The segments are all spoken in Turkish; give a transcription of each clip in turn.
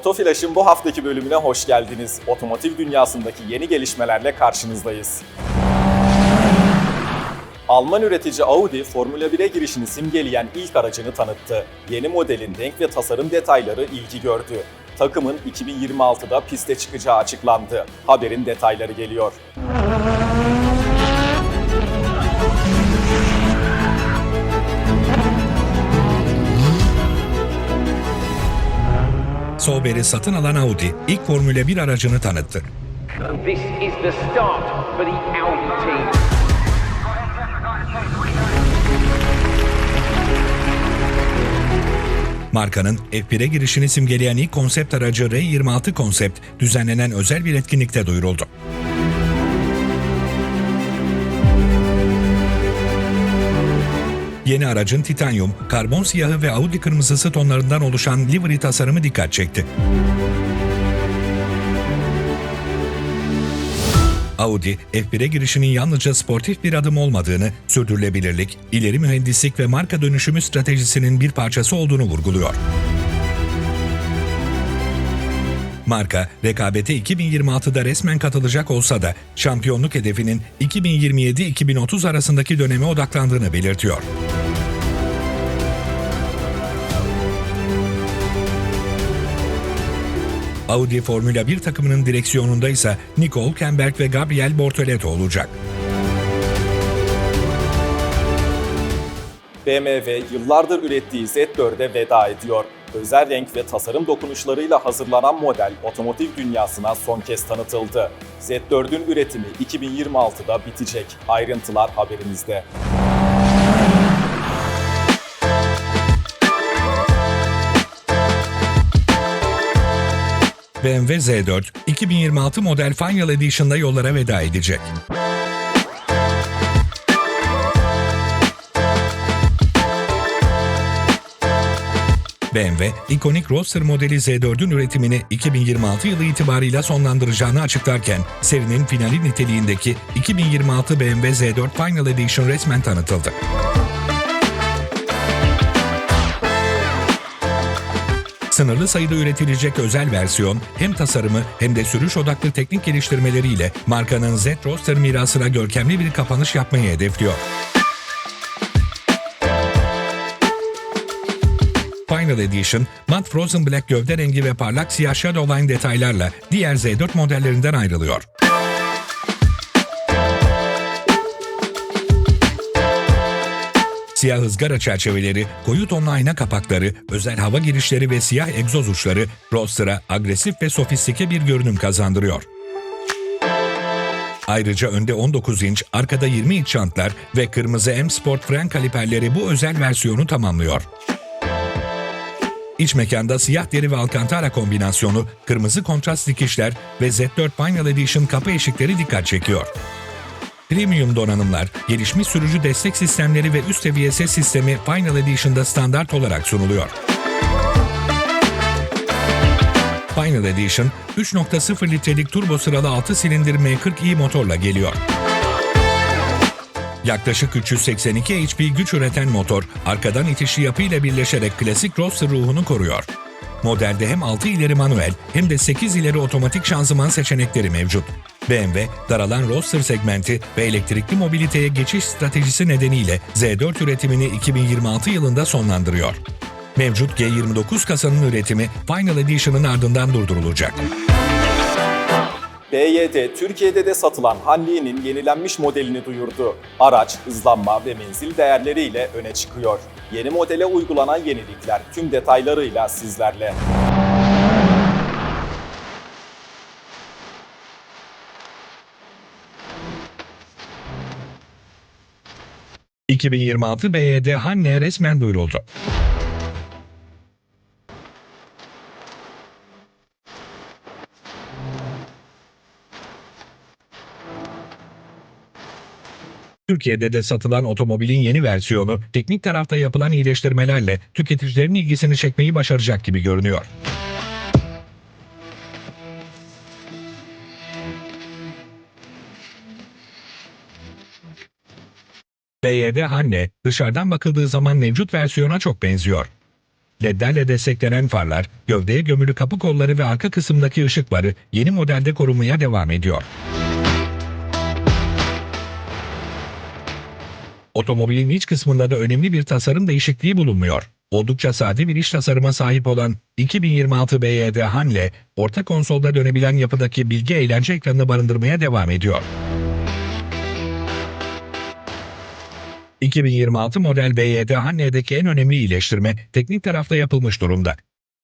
Motoflash'ın bu haftaki bölümüne hoş geldiniz. Otomotiv dünyasındaki yeni gelişmelerle karşınızdayız. Alman üretici Audi, Formula 1'e girişini simgeleyen ilk aracını tanıttı. Yeni modelin renk ve tasarım detayları ilgi gördü. Takımın 2026'da piste çıkacağı açıklandı. Haberin detayları geliyor. Sauber'i satın alan Audi ilk Formula 1 aracını tanıttı. This is the start for the Audi team. Markanın F1'e girişini simgeleyen ilk konsept aracı R26 konsept düzenlenen özel bir etkinlikte duyuruldu. Yeni aracın titanyum, karbon siyahı ve Audi kırmızısı tonlarından oluşan livery tasarımı dikkat çekti. Audi, F1'e girişinin yalnızca sportif bir adım olmadığını, sürdürülebilirlik, ileri mühendislik ve marka dönüşümü stratejisinin bir parçası olduğunu vurguluyor. Marka, rekabete 2026'da resmen katılacak olsa da şampiyonluk hedefinin 2027-2030 arasındaki döneme odaklandığını belirtiyor. Audi Formula 1 takımının direksiyonunda ise Nicole Kemberg ve Gabriel Bortoleto olacak. BMW yıllardır ürettiği Z4'e veda ediyor. Özel renk ve tasarım dokunuşlarıyla hazırlanan model otomotiv dünyasına son kez tanıtıldı. Z4'ün üretimi 2026'da bitecek. Ayrıntılar haberimizde. BMW Z4 2026 model Final Edition'da yollara veda edecek. BMW, ikonik Roadster modeli Z4'ün üretimini 2026 yılı itibarıyla sonlandıracağını açıklarken, serinin finali niteliğindeki 2026 BMW Z4 Final Edition resmen tanıtıldı. Sınırlı sayıda üretilecek özel versiyon hem tasarımı hem de sürüş odaklı teknik geliştirmeleriyle markanın Z Roadster mirasına görkemli bir kapanış yapmayı hedefliyor. Final Edition, Matte Frozen Black gövde rengi ve parlak siyah Shadowline detaylarla diğer Z4 modellerinden ayrılıyor. Siyah ızgara çerçeveleri, koyu tonlu ayna kapakları, özel hava girişleri ve siyah egzoz uçları Roadster'a agresif ve sofistike bir görünüm kazandırıyor. Ayrıca önde 19 inç, arkada 20 inç jantlar ve kırmızı M Sport fren kaliperleri bu özel versiyonu tamamlıyor. İç mekanda siyah deri ve alcantara kombinasyonu, kırmızı kontrast dikişler ve Z4 Final Edition kapı eşikleri dikkat çekiyor. Premium donanımlar, gelişmiş sürücü destek sistemleri ve üst seviye ses sistemi Final Edition'da standart olarak sunuluyor. Final Edition, 3.0 litrelik turbo sıralı 6 silindir M40i motorla geliyor. Yaklaşık 382 HP güç üreten motor, arkadan itişli yapıyla birleşerek klasik Roadster ruhunu koruyor. Modelde hem 6 ileri manuel hem de 8 ileri otomatik şanzıman seçenekleri mevcut. BMW, daralan Roadster segmenti ve elektrikli mobiliteye geçiş stratejisi nedeniyle Z4 üretimini 2026 yılında sonlandırıyor. Mevcut G29 kasanın üretimi Final Edition'ın ardından durdurulacak. BYD, Türkiye'de de satılan Hanli'nin yenilenmiş modelini duyurdu. Araç, hızlanma ve menzil değerleriyle öne çıkıyor. Yeni modele uygulanan yenilikler tüm detaylarıyla sizlerle. ...2026 BYD Hanne resmen duyuruldu. Türkiye'de de satılan otomobilin yeni versiyonu teknik tarafta yapılan iyileştirmelerle tüketicilerin ilgisini çekmeyi başaracak gibi görünüyor. BYD Hanne dışarıdan bakıldığı zaman mevcut versiyona çok benziyor. LED'lerle desteklenen farlar, gövdeye gömülü kapı kolları ve arka kısımdaki ışıkları yeni modelde korumaya devam ediyor. Otomobilin iç kısmında da önemli bir tasarım değişikliği bulunmuyor. Oldukça sade bir iç tasarıma sahip olan 2026 BYD Hanle, orta konsolda dönebilen yapıdaki bilgi eğlence ekranını barındırmaya devam ediyor. 2026 model BYD Hanle'deki en önemli iyileştirme teknik tarafta yapılmış durumda.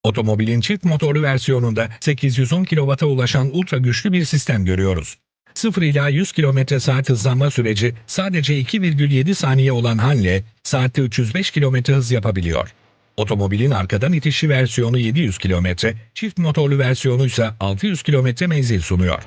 Otomobilin çift motorlu versiyonunda 810 kW'a ulaşan ultra güçlü bir sistem görüyoruz. 0 ila 100 km saat hızlanma süreci sadece 2,7 saniye olan Hanle, saatte 305 km hız yapabiliyor. Otomobilin arkadan itişli versiyonu 700 km, çift motorlu versiyonu ise 600 km menzil sunuyor.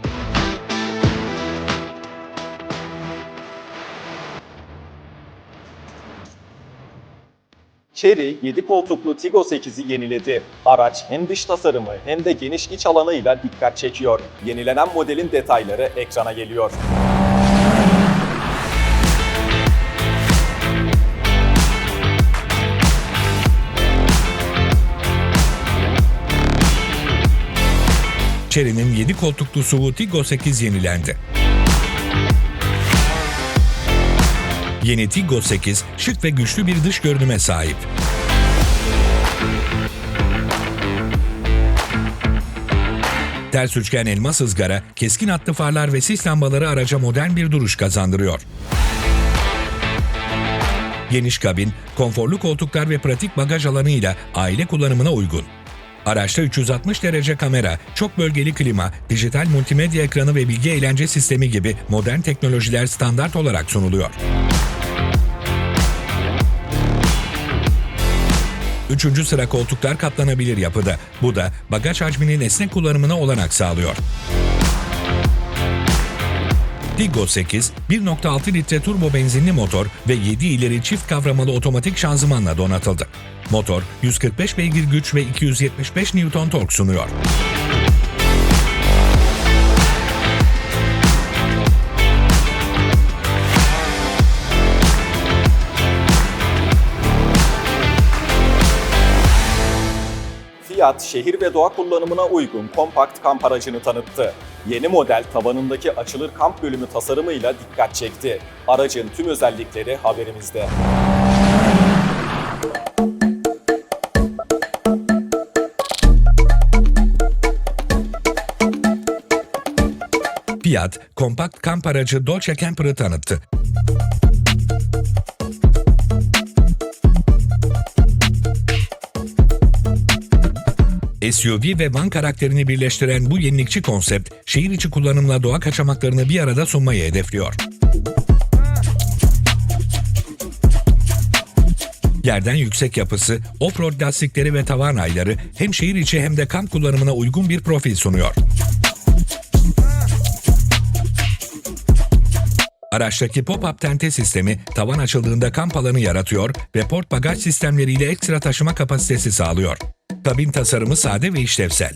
Chery 7 koltuklu Tiggo 8'i yeniledi. Araç hem dış tasarımı hem de geniş iç alanıyla dikkat çekiyor. Yenilenen modelin detayları ekrana geliyor. Chery'nin 7 koltuklu SUV Tiggo 8 yenilendi. Yeni Tiggo 8 şık ve güçlü bir dış görünüme sahip. Ters üçgen elmas ızgara, keskin hatlı farlar ve sis lambaları araca modern bir duruş kazandırıyor. Geniş kabin, konforlu koltuklar ve pratik bagaj alanıyla aile kullanımına uygun. Araçta 360 derece kamera, çok bölgeli klima, dijital multimedya ekranı ve bilgi eğlence sistemi gibi modern teknolojiler standart olarak sunuluyor. Üçüncü sıra koltuklar katlanabilir yapıda. Bu da bagaj hacminin esnek kullanımına olanak sağlıyor. Tiggo 8, 1.6 litre turbo benzinli motor ve 7 ileri çift kavramalı otomatik şanzımanla donatıldı. Motor 145 beygir güç ve 275 Newton tork sunuyor. Fiat, şehir ve doğa kullanımına uygun kompakt kamp aracını tanıttı. Yeni model tavanındaki açılır kamp bölümü tasarımıyla dikkat çekti. Aracın tüm özellikleri haberimizde. Fiat, kompakt kamp aracı Dolce Camper'ı tanıttı. SUV ve van karakterini birleştiren bu yenilikçi konsept, şehir içi kullanımla doğa kaçamaklarını bir arada sunmayı hedefliyor. Yerden yüksek yapısı, off-road lastikleri ve tavan ayları hem şehir içi hem de kamp kullanımına uygun bir profil sunuyor. Araçtaki pop-up tente sistemi tavan açıldığında kamp alanı yaratıyor ve port bagaj sistemleriyle ekstra taşıma kapasitesi sağlıyor. Kabin tasarımı sade ve işlevsel.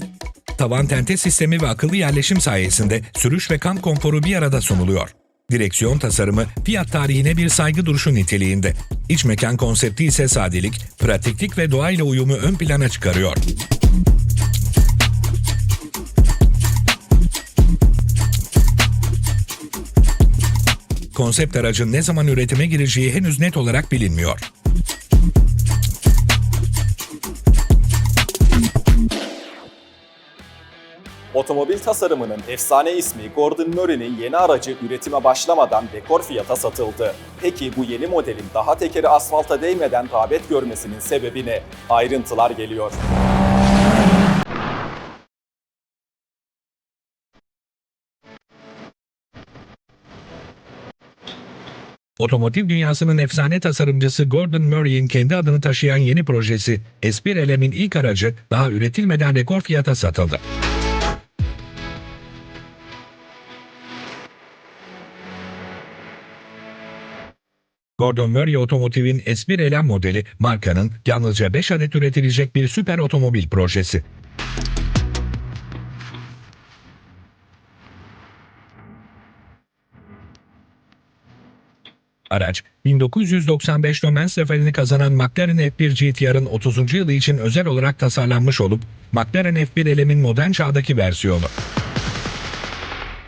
Tavan tente sistemi ve akıllı yerleşim sayesinde sürüş ve kamp konforu bir arada sunuluyor. Direksiyon tasarımı Fiat tarihine bir saygı duruşu niteliğinde. İç mekan konsepti ise sadelik, pratiklik ve doğayla uyumu ön plana çıkarıyor. Konsept aracın ne zaman üretime gireceği henüz net olarak bilinmiyor. Otomobil tasarımının efsane ismi Gordon Murray'nin yeni aracı üretime başlamadan rekor fiyata satıldı. Peki bu yeni modelin daha tekeri asfalta değmeden rağbet görmesinin sebebi ne? Ayrıntılar geliyor. Otomotiv dünyasının efsane tasarımcısı Gordon Murray'in kendi adını taşıyan yeni projesi S1 LM'in ilk aracı daha üretilmeden rekor fiyata satıldı. Gordon Murray Otomotiv'in S1 LM modeli markanın yalnızca 5 adet üretilecek bir süper otomobil projesi. Araç, 1995 Le Mans zaferini kazanan McLaren F1 GTR'ın 30. yılı için özel olarak tasarlanmış olup, McLaren F1 L'nin modern çağdaki versiyonu.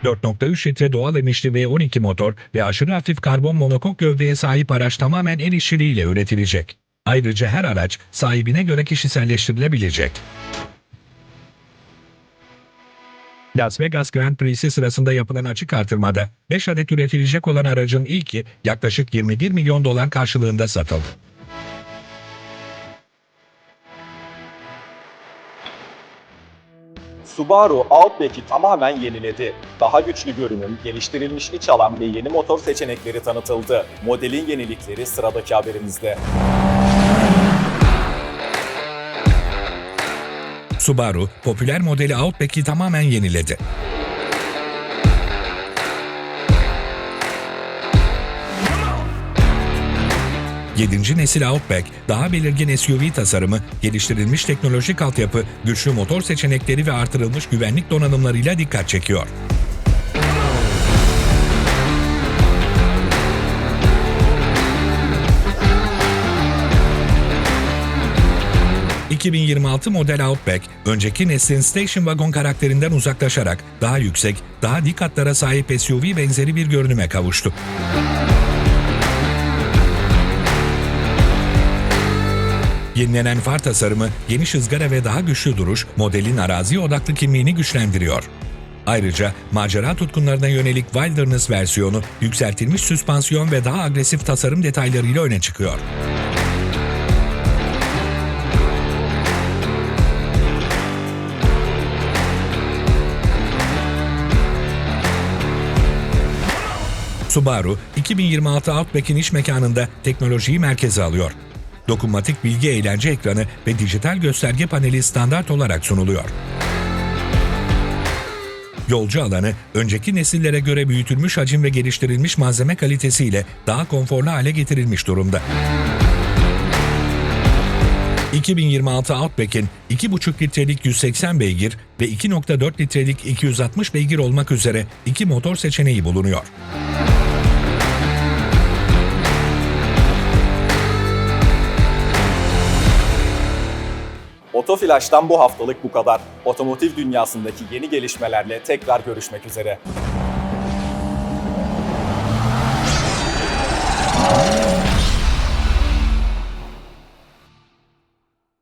4.3 litre doğal emişli V12 motor ve aşırı hafif karbon monokok gövdeye sahip araç tamamen el işçiliğiyle üretilecek. Ayrıca her araç sahibine göre kişiselleştirilebilecek. Las Vegas Grand Prix'si sırasında yapılan açık artırmada 5 adet üretilecek olan aracın ilki yaklaşık 21 milyon dolar karşılığında satıldı. Subaru Outback'i tamamen yeniledi. Daha güçlü görünüm, geliştirilmiş iç alan ve yeni motor seçenekleri tanıtıldı. Modelin yenilikleri sıradaki haberimizde. Subaru, popüler modeli Outback'i tamamen yeniledi. Yedinci nesil Outback, daha belirgin SUV tasarımı, geliştirilmiş teknolojik altyapı, güçlü motor seçenekleri ve artırılmış güvenlik donanımlarıyla dikkat çekiyor. ...2026 model Outback, önceki neslin Station Wagon karakterinden uzaklaşarak daha yüksek, daha dik hatlara sahip SUV benzeri bir görünüme kavuştu. Yenilenen far tasarımı, geniş ızgara ve daha güçlü duruş modelin arazi odaklı kimliğini güçlendiriyor. Ayrıca macera tutkunlarına yönelik Wilderness versiyonu yükseltilmiş süspansiyon ve daha agresif tasarım detaylarıyla öne çıkıyor. Subaru, 2026 Outback'in iş mekanında teknolojiyi merkeze alıyor. Dokunmatik bilgi eğlence ekranı ve dijital gösterge paneli standart olarak sunuluyor. Yolcu alanı, önceki nesillere göre büyütülmüş hacim ve geliştirilmiş malzeme kalitesiyle daha konforlu hale getirilmiş durumda. 2026 Outback'in 2,5 litrelik 180 beygir ve 2,4 litrelik 260 beygir olmak üzere iki motor seçeneği bulunuyor. Otoflaş'tan bu haftalık bu kadar. Otomotiv dünyasındaki yeni gelişmelerle tekrar görüşmek üzere.